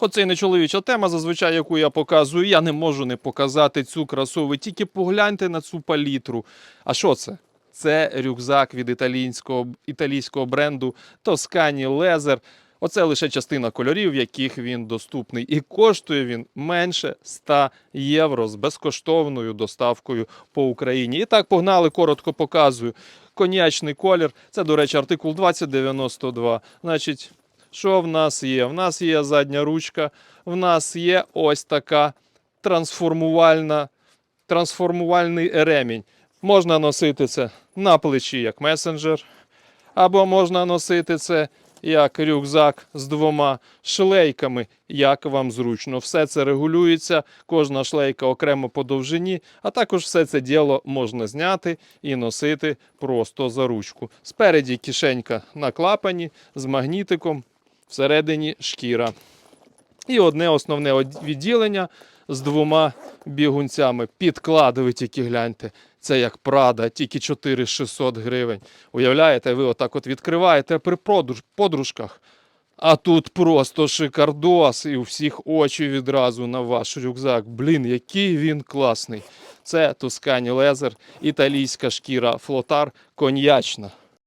Хоч це і не чоловіча тема, зазвичай, яку я показую, я не можу не показати цю красу. Ви тільки погляньте на цю палітру. А що це? Це рюкзак від італійського, італійського бренду Toscani Leather. Оце лише частина кольорів, в яких він доступний. І коштує він менше 100 євро з безкоштовною доставкою по Україні. І так погнали, коротко показую. Коньячний колір. Це, до речі, артикул 2092. Значить, що в нас є? В нас є задня ручка, в нас є ось така трансформувальна, трансформувальний ремінь. Можна носити це на плечі як месенджер, або можна носити це як рюкзак з двома шлейками, як вам зручно. Все це регулюється, кожна шлейка окремо по довжині, а також все це діло можна зняти і носити просто за ручку. Спереді кишенька на клапані з магнітиком, всередині шкіра. І одне основне відділення з двома бігунцями. Підклад, ви тільки гляньте. Це як Прада, тільки 4600 гривень. Уявляєте, ви отак от відкриваєте при подружках. А тут просто шикардос, і у всіх очі відразу на ваш рюкзак. Блін, який він класний. Це Tuscany Leather, італійська шкіра флотар коньячна.